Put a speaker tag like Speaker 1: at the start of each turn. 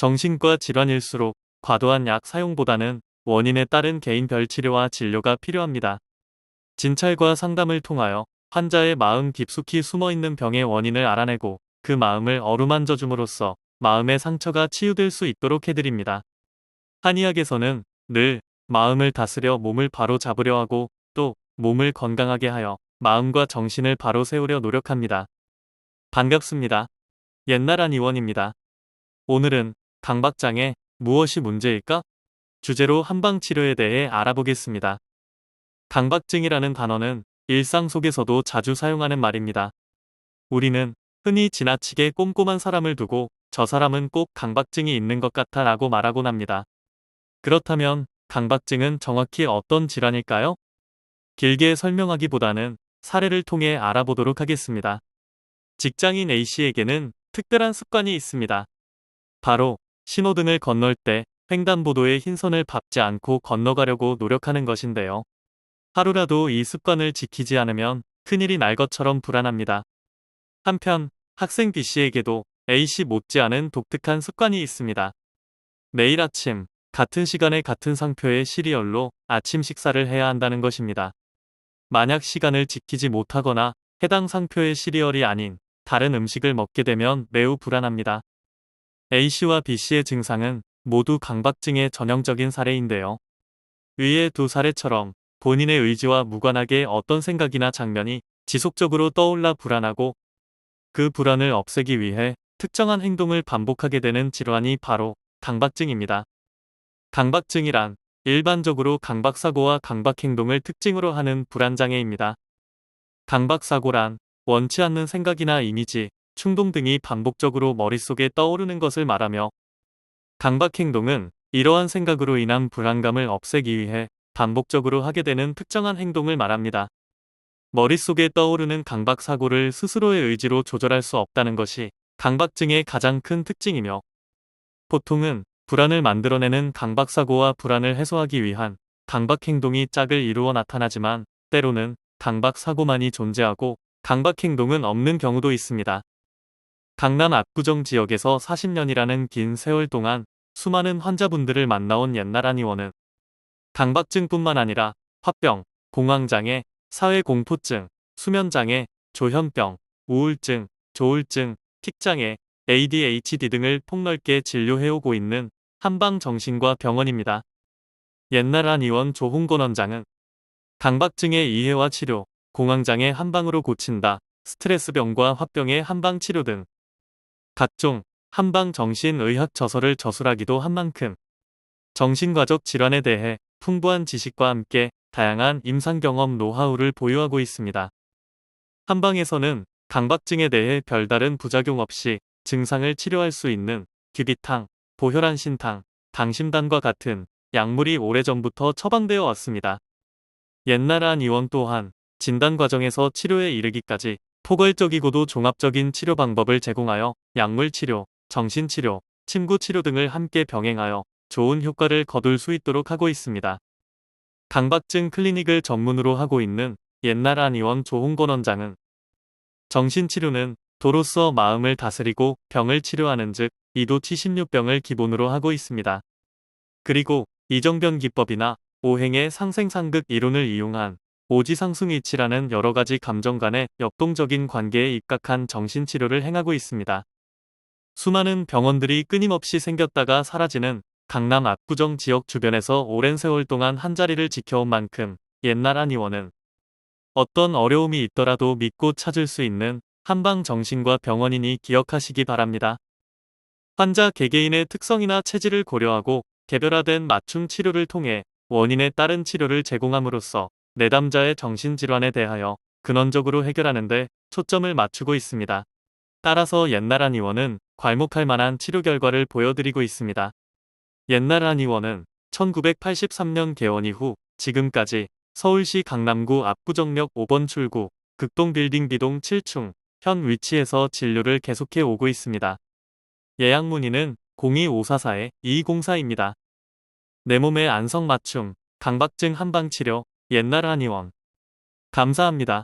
Speaker 1: 정신과 질환일수록 과도한 약 사용보다는 원인에 따른 개인별 치료와 진료가 필요합니다. 진찰과 상담을 통하여 환자의 마음 깊숙이 숨어 있는 병의 원인을 알아내고 그 마음을 어루만져 줌으로써 마음의 상처가 치유될 수 있도록 해드립니다. 한의학에서는 늘 마음을 다스려 몸을 바로 잡으려 하고 또 몸을 건강하게 하여 마음과 정신을 바로 세우려 노력합니다. 반갑습니다. 옛날 한 의원입니다. 오늘은 강박장애 무엇이 문제일까? 주제로 한방치료에 대해 알아보겠습니다. 강박증이라는 단어는 일상 속에서도 자주 사용하는 말입니다. 우리는 흔히 지나치게 꼼꼼한 사람을 두고 저 사람은 꼭 강박증이 있는 것 같아 라고 말하곤 합니다. 그렇다면 강박증은 정확히 어떤 질환일까요? 길게 설명하기보다는 사례를 통해 알아보도록 하겠습니다. 직장인 A씨에게는 특별한 습관이 있습니다. 바로 신호등을 건널 때 횡단보도의 흰선을 밟지 않고 건너가려고 노력하는 것인데요. 하루라도 이 습관을 지키지 않으면 큰일이 날 것처럼 불안합니다. 한편 학생 B씨에게도 A씨 못지않은 독특한 습관이 있습니다. 매일 아침 같은 시간에 같은 상표의 시리얼로 아침 식사를 해야 한다는 것입니다. 만약 시간을 지키지 못하거나 해당 상표의 시리얼이 아닌 다른 음식을 먹게 되면 매우 불안합니다. A씨와 B씨의 증상은 모두 강박증의 전형적인 사례인데요. 위의 두 사례처럼 본인의 의지와 무관하게 어떤 생각이나 장면이 지속적으로 떠올라 불안하고 그 불안을 없애기 위해 특정한 행동을 반복하게 되는 질환이 바로 강박증입니다. 강박증이란 일반적으로 강박사고와 강박행동을 특징으로 하는 불안장애입니다. 강박사고란 원치 않는 생각이나 이미지, 충동 등이 반복적으로 머릿속에 떠오르는 것을 말하며 강박 행동은 이러한 생각으로 인한 불안감을 없애기 위해 반복적으로 하게 되는 특정한 행동을 말합니다. 머릿속에 떠오르는 강박 사고를 스스로의 의지로 조절할 수 없다는 것이 강박증의 가장 큰 특징이며 보통은 불안을 만들어내는 강박 사고와 불안을 해소하기 위한 강박 행동이 짝을 이루어 나타나지만 때로는 강박 사고만이 존재하고 강박 행동은 없는 경우도 있습니다. 강남 압구정 지역에서 40년이라는 긴 세월 동안 수많은 환자분들을 만나온 옛날 한의원은 강박증뿐만 아니라 화병, 공황장애, 사회공포증, 수면장애, 조현병, 우울증, 조울증, 틱장애, ADHD 등을 폭넓게 진료해오고 있는 한방정신과 병원입니다. 옛날 한의원 조홍건 원장은 강박증의 이해와 치료, 공황장애 한방으로 고친다, 스트레스병과 화병의 한방 치료 등 각종 한방정신의학 저서를 저술하기도 한 만큼 정신과적 질환에 대해 풍부한 지식과 함께 다양한 임상경험 노하우를 보유하고 있습니다. 한방에서는 강박증에 대해 별다른 부작용 없이 증상을 치료할 수 있는 규비탕, 보혈한 신탕, 당심단과 같은 약물이 오래전부터 처방되어 왔습니다. 옛날 한 의원 또한 진단 과정에서 치료에 이르기까지 포괄적이고도 종합적인 치료 방법을 제공하여 약물 치료, 정신 치료, 침구 치료 등을 함께 병행하여 좋은 효과를 거둘 수 있도록 하고 있습니다. 강박증 클리닉을 전문으로 하고 있는 옛날 한의원 조홍건 원장은 정신치료는 도로서 마음을 다스리고 병을 치료하는 즉 이도 76병을 기본으로 하고 있습니다. 그리고 이정변 기법이나 오행의 상생상극 이론을 이용한 오지상승이치라는 여러 가지 감정 간의 역동적인 관계에 입각한 정신치료를 행하고 있습니다. 수많은 병원들이 끊임없이 생겼다가 사라지는 강남 압구정 지역 주변에서 오랜 세월 동안 한자리를 지켜온 만큼 옛날 한의원은 어떤 어려움이 있더라도 믿고 찾을 수 있는 한방 정신과 병원이니 기억하시기 바랍니다. 환자 개개인의 특성이나 체질을 고려하고 개별화된 맞춤 치료를 통해 원인에 따른 치료를 제공함으로써 내담자의 정신질환에 대하여 근원적으로 해결하는데 초점을 맞추고 있습니다. 따라서 옛날 한의원은 괄목할 만한 치료 결과를 보여드리고 있습니다. 옛날 한의원은 1983년 개원 이후 지금까지 서울시 강남구 압구정역 5번 출구 극동빌딩 B동 7충 현 위치에서 진료를 계속해 오고 있습니다. 예약 문의는 02544-2204입니다. 내 몸의 안성맞춤, 강박증 한방치료, 옛날 한의원. 감사합니다.